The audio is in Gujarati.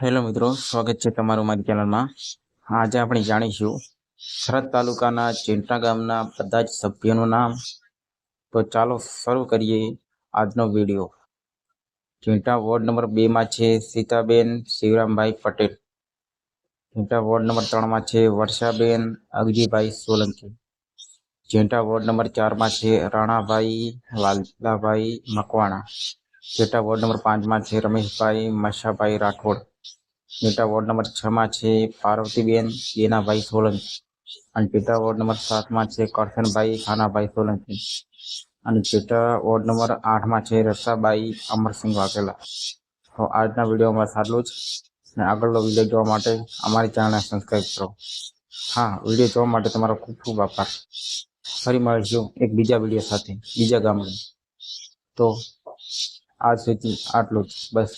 હેલો મિત્રો, સ્વાગત છે તમારું મારી ચેનલમાં. આજે આપણે જાણીશું સરહદ તાલુકાના ચિંટા ગામના બધા જ સભ્યોનું નામ. તો ચાલો શરૂ કરીએ આજનો વીડિયો. ચિંટા વોર્ડ નંબર બેમાં છે સીતાબેન શિવરામભાઈ પટેલ. ચિંટા વોર્ડ નંબર ત્રણમાં છે વર્ષાબેન અગજીભાઈ સોલંકી. ચિંટા વોર્ડ નંબર ચારમાં છે રાણાભાઈ લાલાભાઈ મકવાણા. ચેટા વોર્ડ નંબર પાંચમાં છે રમેશભાઈ મશાભાઈ રાઠોડ. ચેટા વોર્ડ નંબર છમાં છે પાર્વતીબેન ગેનાભાઈ સોલંકી. અને પેટા વોર્ડ નંબર સાતમાં છે કરશનભાઈ ખાનાભાઈ સોલંકી. અને પેટા વોર્ડ નંબર આઠમાં છે રસાબાઈ અમરસિંહ વાઘેલા. તો આજના વિડીયોમાં સારું જ. અને આગળનો વીડિયો જોવા માટે અમારી ચેનલને સબસ્ક્રાઈબ કરો. હા, વીડિયો જોવા માટે તમારો ખૂબ ખૂબ આભાર. ફરી મળીશું એક બીજા વીડિયો સાથે, બીજા ગામડે. તો આજ સુધી આટલું જ. બસ.